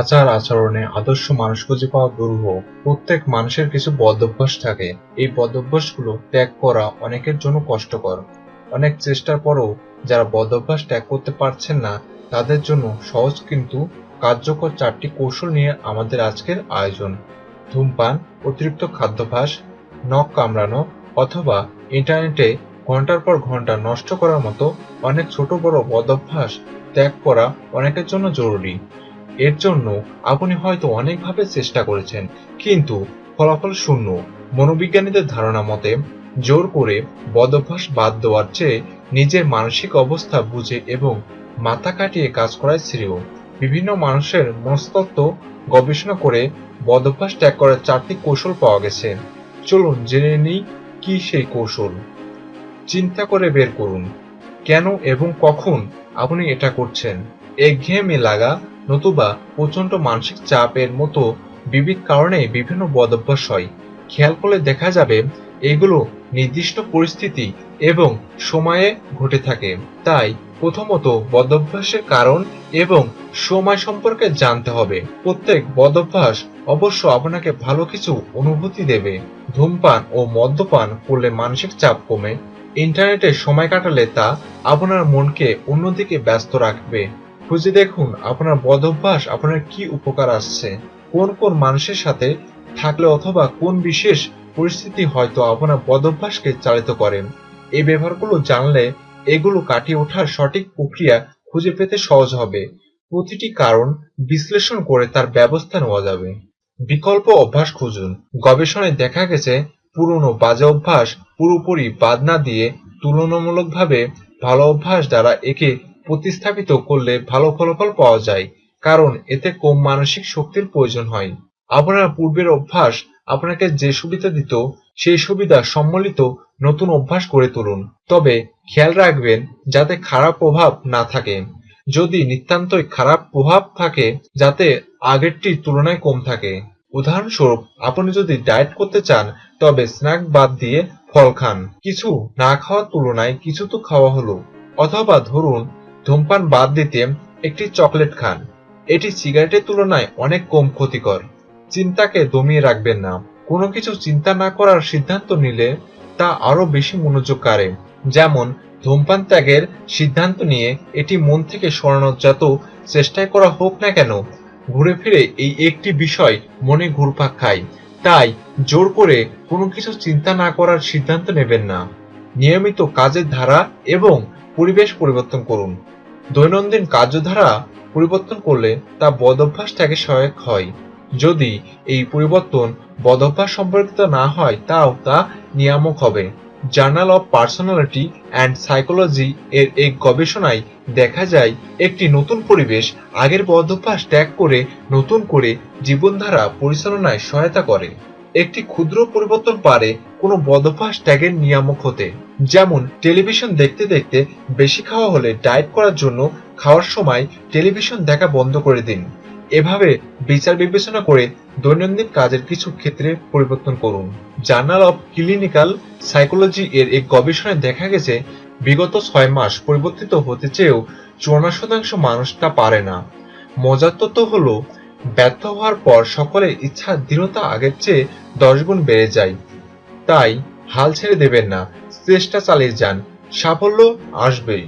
আচার আচরণে আদর্শ মানুষ খুঁজে পাওয়া দুরূহ প্রত্যেক মানুষের কিছু বদ অভ্যাস থাকে। এই বদ অভ্যাসগুলো ত্যাগ করা অনেকের জন্য কষ্টকর। অনেক চেষ্টার পরও যারা বদ অভ্যাস ত্যাগ করতে পারছেন না, তাদের জন্য সহজ কিন্তু কার্যকর চারটি কৌশল নিয়ে আমাদের আজকের আয়োজন। ধূমপান, অতিরিক্ত খাদ্যাভ্যাস, নখ কামড়ানো অথবা ইন্টারনেটে ঘণ্টার পর ঘণ্টা নষ্ট করার মতো অনেক ছোট বড় বদ অভ্যাস ত্যাগ করা অনেকের জন্য জরুরি। এর জন্য আপনি হয়তো অনেকভাবে চেষ্টা করেছেন, কিন্তু ফলাফল শূন্য। মনোবিজ্ঞানীদের ধারণা মতে, জোর করে বদভ্যাস বাদ দেওয়ার চেয়ে নিজের মানসিক অবস্থা বুঝে এবং মাথা কাটিয়ে কাজ করাই শ্রেয়। বিভিন্ন মানুষের মনস্তত্ত্ব গবেষণা করে বদভ্যাস ত্যাগ করার চারটি কৌশল পাওয়া গেছে। চলুন জেনে নিই কি সেই কৌশল। চিন্তা করে বের করুন। কেন এবং কখন আপনি এটা করছেন? একঘেয়েমি লাগা নতুবা প্রচণ্ড মানসিক চাপের মতো বিবিধ কারণে বিভিন্ন বদভ্যাস হয়। খেয়াল করলে দেখা যাবে এগুলো নির্দিষ্ট পরিস্থিতি এবং সময়ে ঘটে থাকে। তাই প্রথমত বদভ্যাসের কারণ এবং সময় সম্পর্কে জানতে হবে। প্রত্যেক বদভ্যাস অবশ্য আপনাকে ভালো কিছু অনুভূতি দেবে। ধূমপান ও মদ্যপান করলে মানসিক চাপ কমে। ইন্টারনেটে সময় কাটালে তা আপনার মনকে অন্যদিকে ব্যস্ত রাখবে। খুঁজে দেখুন আপনার বদভ্যাস আপনার কি উপকার আসছে, কোন কোন মানুষের সাথে থাকলে অথবা কোন বিশেষ পরিস্থিতি হয়তো আপনার বদভ্যাসকে চালিত করেন এই ব্যবহারগুলো জানলে এগুলো কাটিয়ে ওঠার সঠিক প্রক্রিয়া খুঁজে পেতে সহজ হবে। প্রতিটি কারণ বিশ্লেষণ করে তার ব্যবস্থা নেওয়া যাবে। বিকল্প অভ্যাস খুঁজুন। গবেষণায় দেখা গেছে, পুরনো বাজে অভ্যাস পুরোপুরি বাদ না দিয়ে তুলনামূলকভাবে ভালো অভ্যাস দ্বারা একে প্রতিস্থাপিত করলে ভালো ফলাফল পাওয়া যায়, কারণ এতে কম মানসিক শক্তির প্রয়োজন হয়। আপনার পূর্বের অভ্যাস আপনাকে যে সুবিধা দিত, সেই সুবিধা সম্মিলিত নতুন অভ্যাস গড়ে তুলুন। তবে খেয়াল রাখবেন, যাতে খারাপ প্রভাব না থাকে। যদি নিতান্তই খারাপ প্রভাব থাকে, যাতে আগেরটির তুলনায় কম থাকে। উদাহরণস্বরূপ, আপনি যদি ডায়েট করতে চান, তবে স্ন্যাক বাদ দিয়ে ফল খান। কিছু না খাওয়ার তুলনায় কিছু তো খাওয়া হলো। অথবা ধরুন ধূমপান বাদ দিতে একটি চকলেট খান। এটি সিগারেটের তুলনায় অনেক কম ক্ষতিকর। চিন্তাকে দমিয়ে রাখবেন না। কোনো কিছু চিন্তা না করার সিদ্ধান্ত নিলে তা আরও বেশি মনোযোগ কাড়ে। যেমন, ধূমপান ত্যাগের সিদ্ধান্ত নিয়ে এটি মন থেকে সরানোর যত চেষ্টাই করা হোক না কেন, ঘুরে ফিরে এই একটি বিষয় মনে ঘুরপাক খায়। তাই জোর করে কোনো কিছু চিন্তা না করার সিদ্ধান্ত নেবেন না। নিয়মিত কাজের ধারা এবং পরিবেশ পরিবর্তন করুন। দৈনন্দিন কার্যধারা পরিবর্তন করলে তা বদভ্যাস ত্যাগে সহায়ক হয়। যদি এই পরিবর্তন বদভ্যাস সম্পর্কিত না হয়, তাও তা নিয়ামক হবে। Journal of personality and psychology এর এক গবেষণায় দেখা যায়, একটি নতুন পরিবেশ আগের বদভ্যাস ত্যাগ করে নতুন করে জীবনধারা পরিচালনায় সহায়তা করে। একটি ক্ষুদ্র পরিবর্তন পারে কোনো বদভ্যাস ত্যাগের নিয়ামক হতে। যেমন, টেলিভিশন দেখতে দেখতে বেশি খাওয়া হলে ডায়েট করার জন্য খাওয়ার সময় টেলিভিশন দেখা বন্ধ করে দিন। এভাবে বিচার বিবেচনা করে দৈনন্দিন কাজের কিছু ক্ষেত্রে পরিবর্তন করুন। জার্নাল অফ ক্লিনিক্যাল সাইকোলজি এর এক গবেষণায় দেখা গেছে, বিগত ছয় মাস পরিবর্তিত হতে চেয়েও চুয়ান্ন শতাংশ মানুষ তা পারে না। মজার তথ্য হলো ব্যর্থ হওয়ার পর সকলের ইচ্ছা দৃঢ়তা আগের চেয়ে দশ গুণ বেড়ে যায়। তাই হাল ছেড়ে দেবেন না, চেষ্টা চালিয়ে যান, সাফল্য আসবেই।